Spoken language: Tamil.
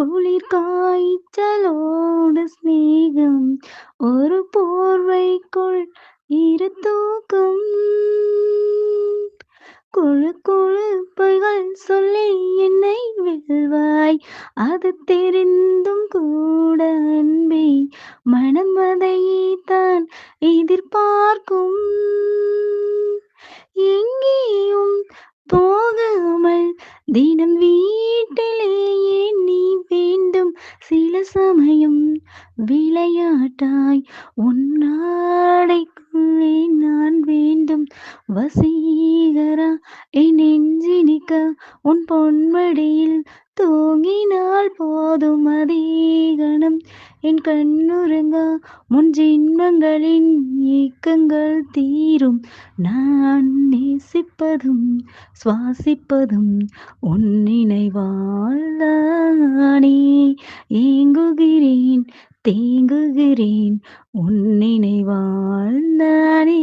குளிர் காய்ச்சலோடு ஸ்நேகம் ஒரு போர்வைக்குள் இரு தூக்கம். குழு குழுப்பைகள் சொல்லி என்னை வெல்வாய். அது தெரிந்தும் கூட அன்பே. மனம் அதையே எதிர்பார்க்கும். எங்கேயும் போகாமல் தினம் வீ சில சமயம் விளையாட்டாய் உன்னாடைக்குள்ளே நான் வேண்டும். வசீகரா என் நெஞ்சினிக்க உன் பொன்மடியில் தூங்கினால் போதும் அதிகணம். என் கண்ணுறங்க முன் ஜென்மங்களின் ஏக்கங்கள் தீரும். நான் நேசிப்பதும் சுவாசிப்பதும் உன் நினைவா ஏங்குகிறேன் தேங்குகிறேன் உன் நினைவால் தானே